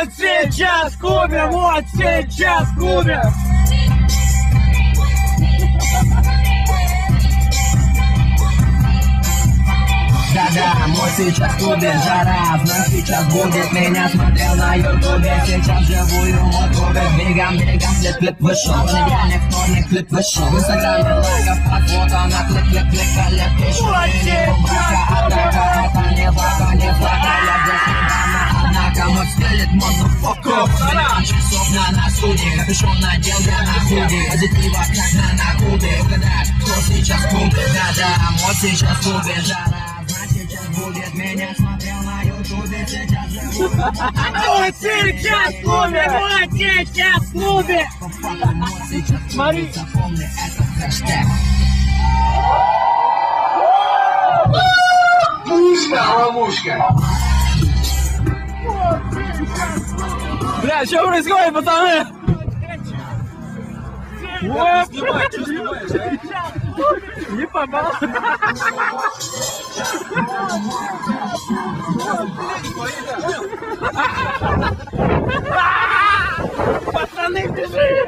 Вот сейчас кубер, вот сейчас кубер. Да-да, вот сейчас клубе жара Знаю, сейчас будет меня смотрел на ютубе Сейчас живую вот клубе Бегом, бегом, клип, клип вышел. Понедельник, вторник, клип вышел. В инстаграме лайков под фото на клик, клик, клик, коллег пишу мой Миллион часов на носу, не капюшон надел я на худи Позитива, как на накуде Угадать, кто сейчас клубе Да-да, вот сейчас клубе жара сейчас будет меня смотрел на ютубе Сейчас живу Вот сейчас кубер, вот сейчас. Вот сейчас Смотри. запомни этот хэштег Бля, что происходит, пацаны? Оп. Не попал. Пацаны, бежи!